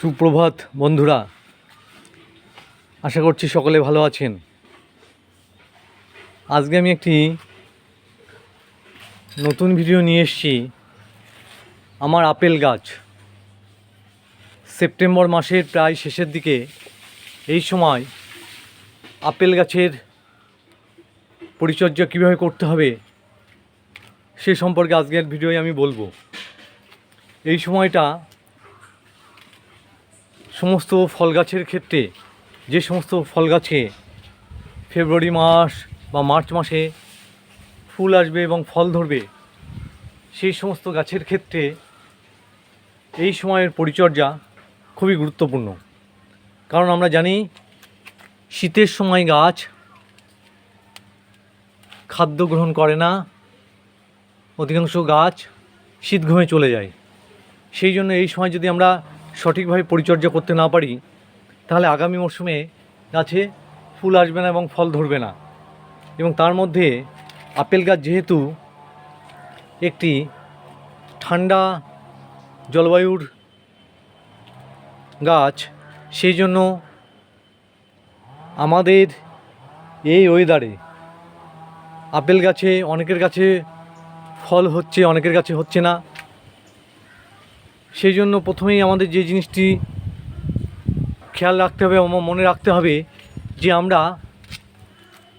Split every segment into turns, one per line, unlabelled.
সুপ্রভাত, বন্ধুরা। আশা করছি সকলে ভালো আছেন। আজকে আমি একটি নতুন ভিডিও নিয়ে এসেছি। আমার আপেল গাছ। সেপ্টেম্বর মাসের প্রায় শেষের দিকে এই সময় আপেল গাছের পরিচর্যা কীভাবে করতে হবে সে সম্পর্কে আজকের ভিডিওয় আমি বলব। এই সময়টা সমস্ত ফল গাছের ক্ষেত্রে, যে সমস্ত ফল গাছে ফেব্রুয়ারি মাস বা মার্চ মাসে ফুল আসবে এবং ফল ধরবে, সেই সমস্ত গাছের ক্ষেত্রে এই সময়ের পরিচর্যা খুবই গুরুত্বপূর্ণ। কারণ আমরা জানি, শীতের সময় গাছ খাদ্য গ্রহণ করে না, অধিকাংশ গাছ শীত ঘুমে চলে যায়। সেই জন্য এই সময় যদি আমরা সঠিকভাবে পরিচর্যা করতে না পারি, তাহলে আগামী মরশুমে গাছে ফুল আসবে না এবং ফল ধরবে না। এবং তার মধ্যে আপেল গাছ যেহেতু একটি ঠান্ডা জলবায়ুর গাছ, সেই জন্য আমাদের এই ওয়েদারে আপেল গাছে অনেকের কাছে ফল হচ্ছে, অনেকের কাছে হচ্ছে না। সেই জন্য প্রথমেই আমাদের যে জিনিসটি খেয়াল রাখতে হবে মনে রাখতে হবে যে আমরা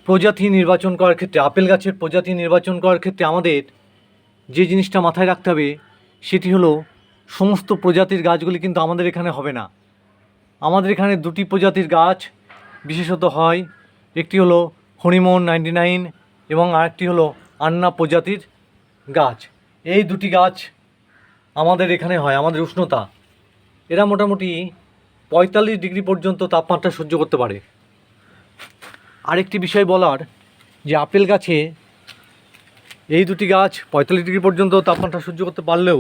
প্রজাতি নির্বাচন করার ক্ষেত্রে, আপেল গাছের প্রজাতি নির্বাচন করার ক্ষেত্রে আমাদের যে জিনিসটা মাথায় রাখতে হবে সেটি হলো সমস্ত প্রজাতির গাছগুলি কিন্তু আমাদের এখানে হবে না। আমাদের এখানে দুটি প্রজাতির গাছ বিশেষত হয়, একটি হলো হরিমন নাইনটি নাইন এবং আরেকটি হলো আন্না প্রজাতির গাছ। এই দুটি গাছ আমাদের এখানে হয়, আমাদের উষ্ণতা। এরা মোটামুটি পঁয়তাল্লিশ ডিগ্রি পর্যন্ত তাপমাত্রা সহ্য করতে পারে। আরেকটি বিষয় বলার, যে আপেল গাছে এই দুটি গাছ পঁয়তাল্লিশ ডিগ্রি পর্যন্ত তাপমাত্রা সহ্য করতে পারলেও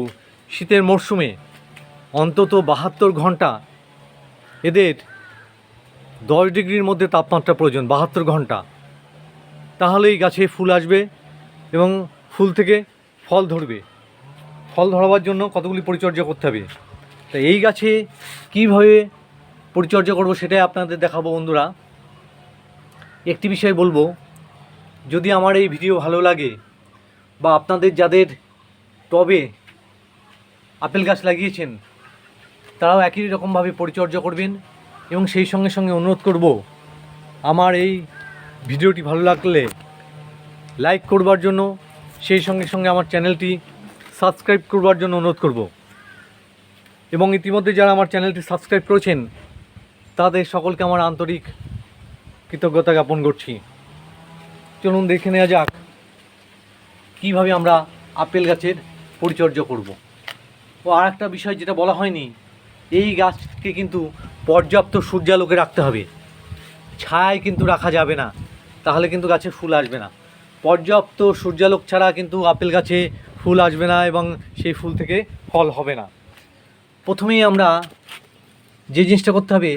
শীতের মরশুমে অন্তত বাহাত্তর ঘণ্টা এদের দশ ডিগ্রির মধ্যে তাপমাত্রা প্রয়োজন, বাহাত্তর ঘণ্টা। তাহলেই গাছে ফুল আসবে এবং ফুল থেকে ফল ধরবে। ফল ধরাবার জন্য কতগুলি পরিচর্যা করতে হবে? তা এই গাছে কীভাবে পরিচর্যা করব সেটাই আপনাদের দেখাবো বন্ধুরা। একটি বিষয় বলব, যদি আমার এই ভিডিও ভালো লাগে বা আপনাদের যাদের টবে আপেল গাছ লাগিয়েছেন, তারাও একই রকমভাবে পরিচর্যা করবেন এবং সেই সঙ্গে সঙ্গে অনুরোধ করব, আমার এই ভিডিওটি ভালো লাগলে লাইক করবার জন্য, সেই সঙ্গে সঙ্গে আমার জ্যানেলটি সাবস্ক্রাইব করবার জন্য অনুরোধ করব। এবং ইতিমধ্যে যারা আমার চ্যানেলটি সাবস্ক্রাইব করেছেন, তাদের সকলকে আমার আন্তরিক কৃতজ্ঞতা জ্ঞাপন করছি। চলুন দেখে নেওয়া যাক, কীভাবে আমরা আপেল গাছের পরিচর্যা করব। ও আর একটা বিষয় যেটা বলা হয়নি, এই গাছকে কিন্তু পর্যাপ্ত সূর্যালোকে রাখতে হবে। ছায়ায় কিন্তু রাখা যাবে না, তাহলে কিন্তু গাছে ফুল আসবে না। পর্যাপ্ত সূর্যালোক ছাড়া কিন্তু আপেল গাছে ফুল আসবে না এবং সেই ফুল থেকে ফল হবে না। প্রথমেই আমরা যে জিনিসটা করতে হবে,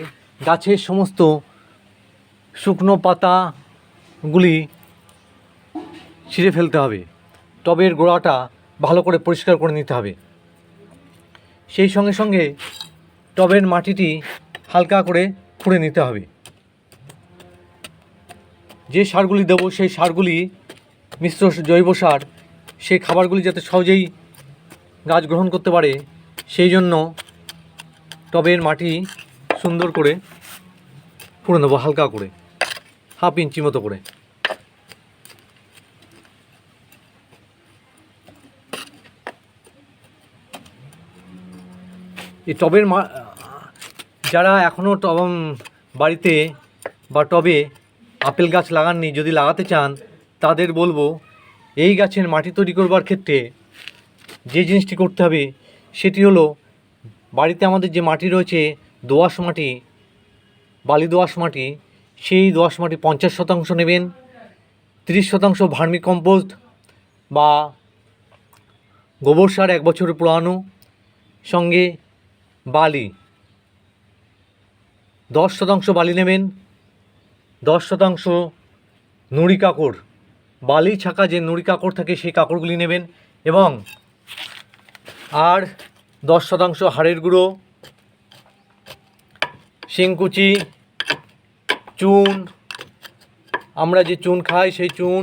গাছের সমস্ত শুকনো পাতাগুলি ছিঁড়ে ফেলতে হবে। টবের গোড়াটা ভালো করে পরিষ্কার করে নিতে হবে। সেই সঙ্গে সঙ্গে টবের মাটিটি হালকা করে খুঁড়ে নিতে হবে। যে সারগুলি দেবো, সেই সারগুলি মিশ্র জৈব সার সেই খাবারগুলি যাতে সহজেই গাছ গ্রহণ করতে পারে, সেই জন্য টবের মাটি সুন্দর করে পুড়ে নেব, হালকা করে, হাফ ইঞ্চি মতো করে। এই টবের মা যারা এখনও টব বাড়িতে বা টবে আপেল গাছ লাগাননি, যদি লাগাতে চান, তাদের বলব এই গাছের মাটি তৈরি করবার ক্ষেত্রে যে জিনিসটি করতে হবে, সেটি হলো বাড়িতে আমাদের যে মাটি রয়েছে, দোআঁশ মাটি, বালি দোআঁশ মাটি, সেই দোআঁশ মাটি পঞ্চাশ শতাংশ নেবেন, তিরিশ শতাংশ ভার্মি কম্পোস্ট বা গোবর সার এক বছরের পুরানো সঙ্গে বালি। দশ শতাংশ বালি নেবেন, দশ শতাংশ নুড়ি কাকড়। বালি ছাকা যে নুড়ি কাকড় থাকে সেই কাকড়গুলি নেবেন এবং আর দশ শতাংশ হাড়ের গুঁড়ো, শিংকুচি, চুন, আমরা যে চুন খাই সেই চুন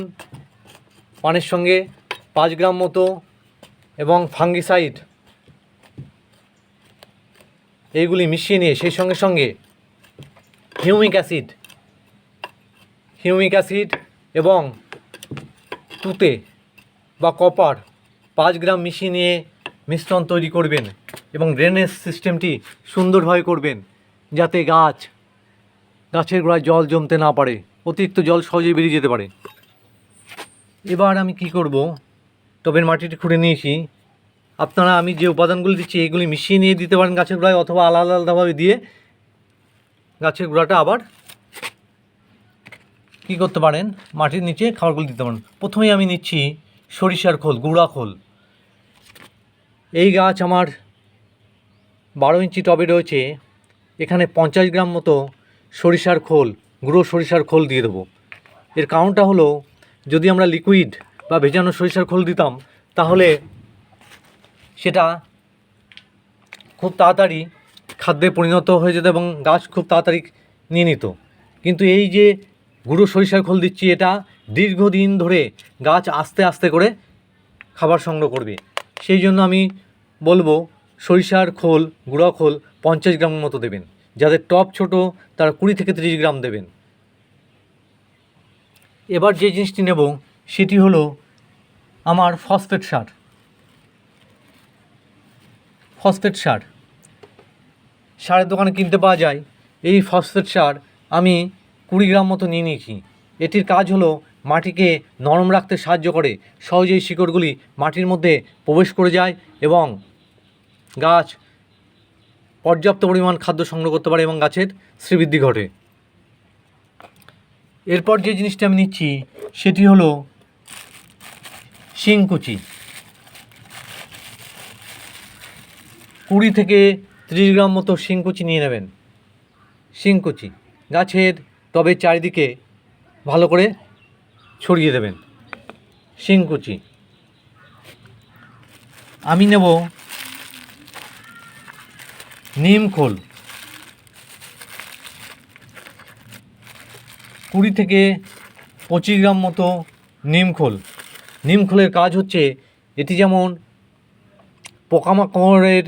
পানের সঙ্গে পাঁচ গ্রাম মতো এবং ফাঙ্গিসাইড এইগুলি মিশিয়ে নিয়ে সেই সঙ্গে সঙ্গে হিউমিক অ্যাসিড হিউমিক অ্যাসিড এবং তুতে বা কপার পাঁচ গ্রাম মিশিয়ে নিয়ে মিশ্রণ তৈরি করবেন এবং ড্রেনেজ সিস্টেমটি সুন্দরভাবে করবেন যাতে গাছ, গাছের গোড়ায় জল জমতে না পারে, অতিরিক্ত জল সহজেই বেরিয়ে যেতে পারে। এবার আমি কি করব? টবের মাটিটি খুঁড়ে নিয়েছি। আপনারা আমি যে উপাদানগুলি দিচ্ছি, এগুলি মিশিয়ে নিয়ে দিতে পারেন গাছের গোড়ায় অথবা আলাদা আলাদাভাবে দিয়ে গাছের গোড়াটা আবার কী করতে পারেন? মাটির নিচে খাবারগুলো দিতে পারেন। প্রথমেই আমি নিচ্ছি সরিষার খোল, গুঁড়া খোল। এই গাছ আমার বারো ইঞ্চি টবে রয়েছে। এখানে পঞ্চাশ গ্রাম মতো সরিষার খোল, গুঁড়ো সরিষার খোল দিয়ে দেবো। এর কারণটা হলো, যদি আমরা লিকুইড বা ভেজানো সরিষার খোল দিতাম, তাহলে সেটা খুব তাড়াতাড়ি খাদ্যে পরিণত হয়ে যেত এবং গাছ খুব তাড়াতাড়ি নিয়ে নিত। কিন্তু এই যে গুঁড়ো সরিষার খোল দিচ্ছি এটা। দীর্ঘদিন ধরে গাছ আস্তে আস্তে করে খাবার সংগ্রহ করবে। সেই জন্য আমি বলব, সরিষার খোল, গুঁড়া খোল পঞ্চাশ গ্রাম মতো দেবেন। যাদের টপ ছোট, তারা কুড়ি থেকে তিরিশ গ্রাম দেবেন। এবার যে জিনিসটি নেব, সেটি হলো আমার ফসফেট সার। ফসফেট সার। সারের দোকানে কিনতে পাওয়া যায়। এই ফসফেট সার আমি কুড়ি গ্রাম মতো নিয়ে নিয়েছি। এটির কাজ হলো মাটিকে নরম রাখতে সাহায্য করে। সহজেই শিকড়গুলি মাটির মধ্যে প্রবেশ করে যায় এবং গাছ পর্যাপ্ত পরিমাণ খাদ্য সংগ্রহ করতে পারে এবং গাছের শ্রীবৃদ্ধি ঘটে। এরপর যে জিনিসটা আমি নিচ্ছি, সেটি হলো শিংকুচি। কুড়ি থেকে ত্রিশ গ্রাম মতো শিংকুচি নিয়ে নেবেন। শিংকুচি, গাছের টবের চারিদিকে ভালো করে ছড়িয়ে দেবেন। শিংকুচি। আমি নেব নিম খোল। কুড়ি থেকে পঁচিশ গ্রাম মতো নিম খোল। নিম খোলের কাজ হচ্ছে এটি যেমন পোকামাকড়ের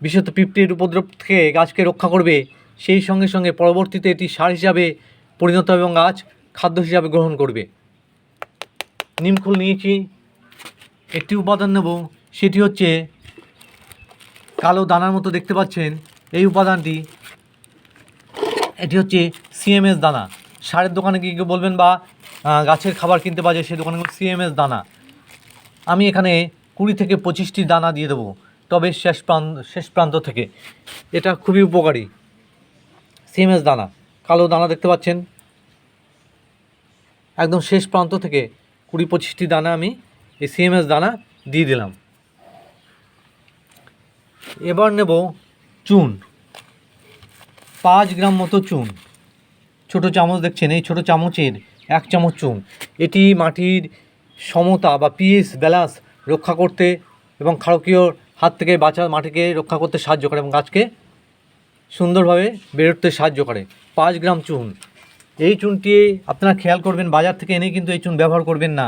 বিশেষত পিঁপড়ির উপদ্রব থেকে গাছকে রক্ষা করবে সেই সঙ্গে সঙ্গে পরবর্তীতে এটি সার হিসাবে পরিণত হবে এবং গাছ খাদ্য হিসাবে গ্রহণ করবে। নিমখুল নিয়েছি। একটি উপাদান নেব, সেটি হচ্ছে কালো দানার মতো দেখতে পাচ্ছেন। এই উপাদানটি, এটি হচ্ছে সিএমএস দানা। সারের দোকানে গিয়ে কেউ বলবেন বা গাছের খাবার কিনতে পাওয়া যায় সেই দোকানে সিএমএস দানা। আমি এখানে কুড়ি থেকে পঁচিশটি দানা দিয়ে দেবো, তবে শেষ প্রান্ত শেষ প্রান্ত থেকে। এটা খুবই উপকারী। সিএমএস দানা। কালো দানা দেখতে পাচ্ছেন। একদম শেষ প্রান্ত থেকে কুড়ি পঁচিশটি দানা আমি এই সিএমএস দানা দিয়ে দিলাম। এবার নেব চুন। পাঁচ গ্রাম মতো চুন। ছোট চামচ দেখছেন, এই ছোট চামচের এক চামচ চুন। এটি মাটির সমতা বা পিএস ব্যালান্স রক্ষা করতে এবং ক্ষারকীয় হাত থেকে বাঁচা মাটিকে রক্ষা করতে সাহায্য করে এবং গাছকে সুন্দরভাবে উঠতে সাহায্য করে। পাঁচ গ্রাম চুন। এই চুনটি আপনারা খেয়াল করবেন, বাজার থেকে এনেই কিন্তু এই চুন ব্যবহার করবেন না।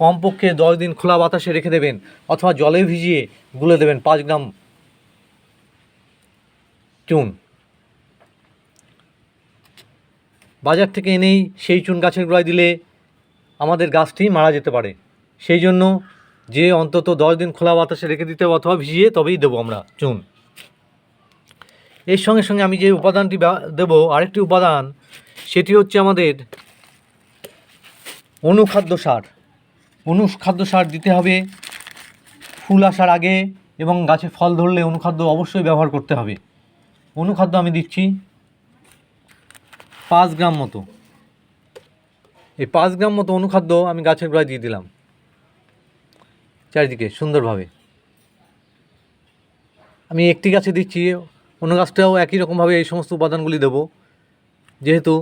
কমপক্ষে দশ দিন খোলা বাতাসে রেখে দেবেন অথবা জলে ভিজিয়ে গুলে দেবেন পাঁচ গ্রাম চুন। বাজার থেকে এনেই সেই চুন গাছের গোড়ায় দিলে আমাদের গাছটি মারা যেতে পারে। সেই জন্য যে অন্তত দশ দিন খোলা বাতাসে রেখে দিতে অথবা ভিজিয়ে তবেই দেবো আমরা চুন। এর সঙ্গে সঙ্গে আমি যে উপাদানটি দেবো, আরেকটি উপাদান, সেটি হচ্ছে আমাদের অনুখাদ্য সার। অনুখাদ্য সার দিতে হবে, ফুল আসার আগে এবং গাছে ফল ধরলে অনুখাদ্য অবশ্যই ব্যবহার করতে হবে। অনুখাদ্য আমি দিচ্ছি পাঁচ গ্রাম মতো। এই পাঁচ গ্রাম মতো অনুখাদ্য আমি গাছের গোড়ায় দিয়ে দিলাম। চারিদিকে সুন্দরভাবে। আমি একটি গাছে দিচ্ছি অন্য গাছটাও একই রকমভাবে এই সমস্ত উপাদানগুলি দেবো। যেহেতু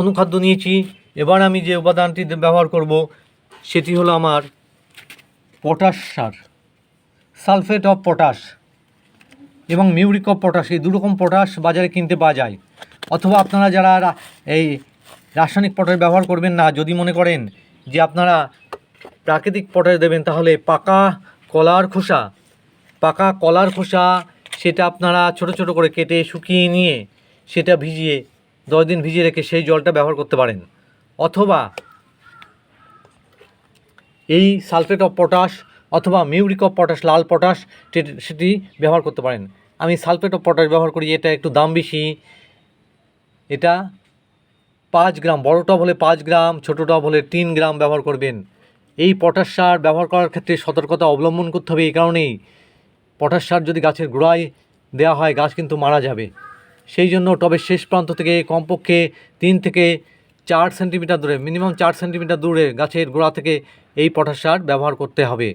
অনুখাদ্য নিয়েছি, এবার আমি যে উপাদানটি ব্যবহার করব সেটি হলো আমার পটাশ সার। সালফেট অফ পটাশ এবং মিউরিক অফ পটাশ, এই দুরকম পটাশ বাজারে কিনতে পাওয়া যায়। অথবা আপনারা যারা এই রাসায়নিক পটাশ ব্যবহার করবেন না, যদি মনে করেন যে আপনারা প্রাকৃতিক পটাশ দেবেন, তাহলে পাকা কলার খোসা, পাকা কলার খোসা, সেটা আপনারা ছোট ছোট করে কেটে শুকিয়ে নিয়ে সেটা ভিজিয়ে দশ দিন ভিজিয়ে রেখে সেই জলটা ব্যবহার করতে পারেন। অথবা এই সালফেট অফ পটাশ অথবা মিউরিক অফ পটাশ, লাল পটাশ সেটি ব্যবহার করতে পারেন। আমি সালফেট অফ পটাশ ব্যবহার করি, এটা একটু দাম বেশি। এটা পাঁচ গ্রাম, বড় টব হলে পাঁচ গ্রাম, ছোটো টব হলে তিন গ্রাম ব্যবহার করবেন। এই পটাশ সার ব্যবহার করার ক্ষেত্রে সতর্কতা অবলম্বন করতে হবে এই কারণেই। পটাশ সার যদি গাছের গোড়ায় দেওয়া হয়, গাছ কিন্তু মারা যাবে। সেই জন্য টবের শেষ প্রান্ত থেকে কমপক্ষে তিন থেকে চার সেন্টিমিটার দূরে, মিনিমাম চার সেন্টিমিটার দূরে গাছের গোড়া থেকে এই পটাশ সার ব্যবহার করতে হবে।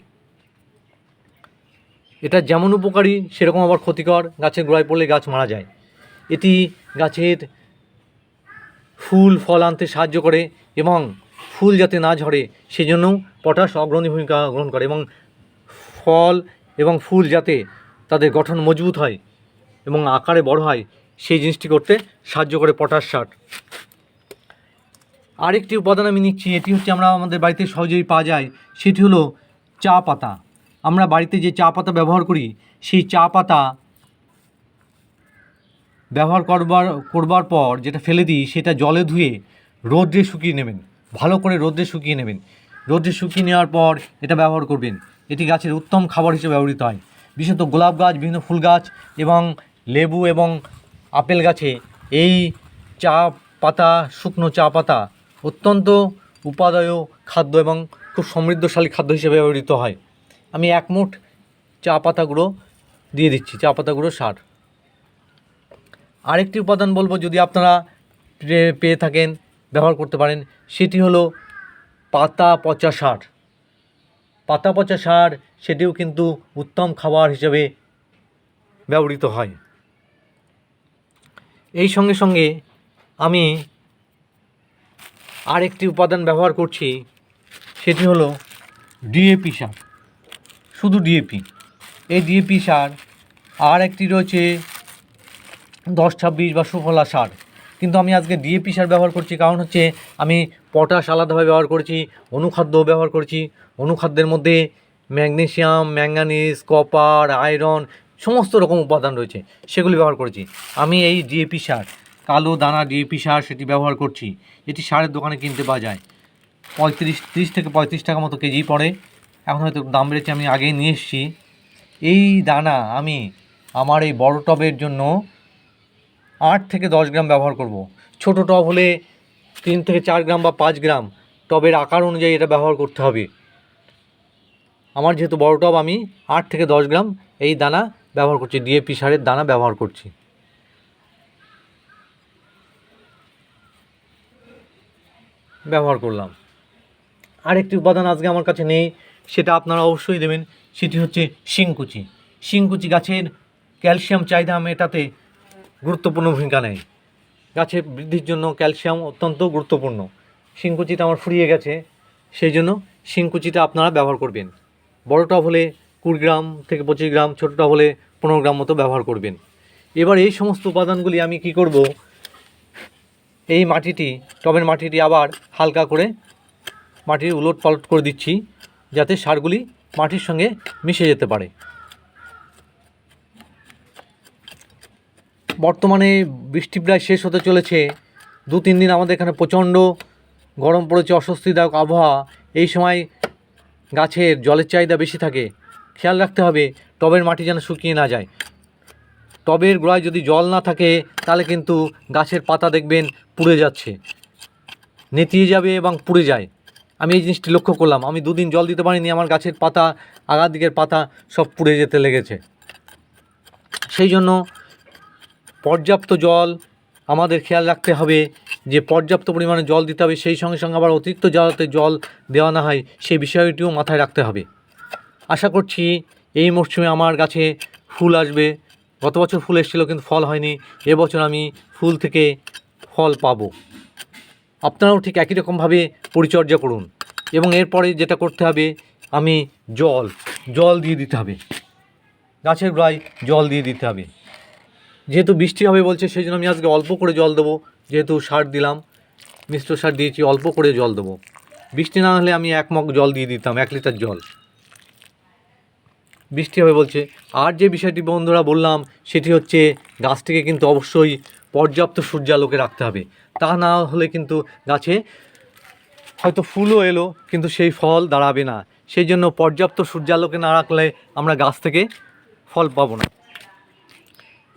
এটা যেমন উপকারী, সেরকম আবার ক্ষতিকর। গাছের গোড়ায় পড়লে গাছ মারা যায়। এটি গাছের ফুল, ফল আনতে সাহায্য করে এবং ফুল যাতে না ঝরে, সেজন্য পটাশ অগ্রণী ভূমিকা গ্রহণ করে এবং ফল এবং ফুল যাতে তাদের গঠন মজবুত হয় এবং আকারে বড় হয়, সেই জিনিসটি করতে সাহায্য করে পটাশ সার। আরেকটি উপাদান আমি নিচ্ছি, এটি হচ্ছে আমরা আমাদের বাড়িতে সহজেই পাওয়া যায়, সেটি হলো চা পাতা। আমরা বাড়িতে যে চা পাতা ব্যবহার করি, সেই চা পাতা ব্যবহার করবার করবার পর যেটা ফেলে দিই, সেটা জলে ধুয়ে রোদ্রে শুকিয়ে নেবেন। ভালো করে রোদ্রে শুকিয়ে নেবেন। রোদ্রে শুকিয়ে নেওয়ার পর এটা ব্যবহার করবেন। এটি গাছের উত্তম খাবার হিসেবে ব্যবহৃত হয়। বিশেষত গোলাপ গাছ, বিভিন্ন ফুল গাছ এবং লেবু এবং আপেল গাছে এই চা পাতা, শুকনো চা পাতা অত্যন্ত উপাদেয় খাদ্য এবং খুব সমৃদ্ধশালী খাদ্য হিসেবে ব্যবহৃত হয়। আমি এক মুঠ চা পাতাগুলো দিয়ে দিচ্ছি, চা পাতাগুলো সার আরেকটি উপাদান বলব, যদি আপনারা পেয়ে থাকেন ব্যবহার করতে পারেন, সেটি হলো পাতা পচা সার। পাতা পচা সার সেটিও কিন্তু উত্তম খাবার হিসেবে ব্যবহৃত হয়। এই সঙ্গে সঙ্গে আমি আরেকটি উপাদান ব্যবহার করছি, সেটি হলো ডিএপি সার। শুধু ডিএপি। এই ডিএপি সার আর একটি রয়েছে দশ ছাব্বিশ বা সুফলা সার। কিন্তু আমি আজকে ডিএপি সার ব্যবহার করছি, কারণ হচ্ছে আমি পটাশ আলাদাভাবে ব্যবহার করছি, অনুখাদ্য ব্যবহার করছি। অনুখাদ্যের মধ্যে ম্যাগনেসিয়াম ম্যাঙ্গানিজ, কপার, আয়রন সমস্ত রকম উপাদান রয়েছে, সেগুলি ব্যবহার করেছি। আমি এই ডিএপি সার, কালো দানা ডিএপি সার সেটি ব্যবহার করছি। এটি সারের দোকানে কিনতে পাওয়া যায়। পঁয়ত্রিশ, তিরিশ থেকে পঁয়ত্রিশ টাকা মতো কেজি পড়ে। এখন হয়তো দাম বেড়েছে, আমি আগেই নিয়ে এসেছি। এই দানা আমি আমার এই বড় টবের জন্য আট থেকে দশ গ্রাম ব্যবহার করব। ছোট টব হলে তিন থেকে চার গ্রাম বা পাঁচ গ্রাম। টবের আকার অনুযায়ী এটা ব্যবহার করতে হবে। আমার যেহেতু বড় টব, আমি আট থেকে দশ গ্রাম এই দানা ব্যবহার করছি, ডিএপি সারের দানা ব্যবহার করছি। ব্যবহার করলাম। আরেকটি উপাদান আজকে আমার কাছে নেই, সেটা আপনারা অবশ্যই দেবেন, সেটি হচ্ছে শিংকুচি। শিংকুচি গাছের ক্যালসিয়াম চাহিদা মেটাতে গুরুত্বপূর্ণ ভূমিকা নেয়। গাছের বৃদ্ধির জন্য ক্যালসিয়াম অত্যন্ত গুরুত্বপূর্ণ। শিংকুচিটা আমার ফুরিয়ে গেছে, সেই জন্য শিংকুচিটা আপনারা ব্যবহার করবেন। বড় টব হলে কুড়ি গ্রাম থেকে পঁচিশ গ্রাম, ছোটো টব হলে পনেরো গ্রাম মতো ব্যবহার করবেন। এবার এই সমস্ত উপাদানগুলি আমি কি করব? এই মাটিটি, টবের মাটিটি আবার হালকা করে মাটির উলট পালট করে দিচ্ছি, যাতে সারগুলি মাটির সঙ্গে মিশে যেতে পারে। বর্তমানে বৃষ্টি প্রায় শেষ হতে চলেছে। দু, তিন দিন আমাদের এখানে প্রচণ্ড গরম পড়েছে, অস্বস্তিদায়ক আবহাওয়া। এই সময় গাছের জলের চাহিদা বেশি থাকে। খেয়াল রাখতে হবে, টবের মাটি যেন শুকিয়ে না যায়। টবের গোড়ায় যদি জল না থাকে, তাহলে কিন্তু গাছের পাতা দেখবেন পুড়ে যাচ্ছে। নেতিয়ে যাবে এবং পুড়ে যায়। আমি এই জিনিসটি লক্ষ্য করলাম। আমি দুদিন জল দিতে পারিনি, আমার গাছের পাতা, আগার দিকের পাতা সব পুড়ে যেতে লেগেছে। সেই জন্য পর্যাপ্ত জল আমাদের খেয়াল রাখতে হবে যে পর্যাপ্ত পরিমাণে জল দিতে হবে, সেই সঙ্গে সঙ্গে আবার অতিরিক্ত যাতে জল দেওয়া না হয়, সেই বিষয়টিও মাথায় রাখতে হবে। আশা করছি এই মরশুমে আমার গাছে ফুল আসবে। গত বছর ফুল এসেছিল কিন্তু ফল হয়নি, এবছর আমি ফুল থেকে ফল পাব। আপনারাও ঠিক একই রকমভাবে পরিচর্যা করুন এবং এরপরে যেটা করতে হবে, আমি জল জল দিয়ে দিতে হবে। গাছের গোড়ায় জল দিয়ে দিতে হবে। যেহেতু বৃষ্টি হবে বলছে, সেই জন্য আমি আজকে অল্প করে জল দেবো। যেহেতু সার দিলাম, মিশ্র সার দিয়েছি, অল্প করে জল দেবো। বৃষ্টি না হলে আমি এক মগ জল দিয়ে দিতাম, এক লিটার জল। বৃষ্টি হবে বলছে। আর যে বিষয়টি বন্ধুরা বললাম, সেটি হচ্ছে গাছটিকে কিন্তু অবশ্যই পর্যাপ্ত সূর্যালোকে রাখতে হবে। তা না হলে কিন্তু গাছে হয়তো ফুলও এলো, কিন্তু সেই ফল দাঁড়াবে না। সেই জন্য পর্যাপ্ত সূর্যালোকে না রাখলে আমরা গাছ থেকে ফল পাবো না।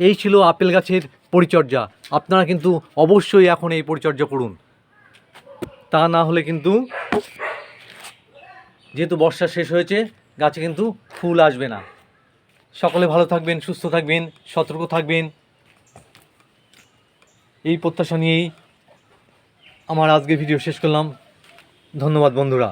এই ছিল আপেল গাছের পরিচর্যা। আপনারা কিন্তু অবশ্যই এখন এই পরিচর্যা করুন। তা না হলে কিন্তু যেহেতু বর্ষা শেষ হয়েছে, গাছে কিন্তু ফুল আসবে না। সকলে ভালো থাকবেন, সুস্থ থাকবেন, সতর্ক থাকবেন। এই প্রত্যাশা নিয়েই আমার আজকে ভিডিও শেষ করলাম। ধন্যবাদ বন্ধুরা।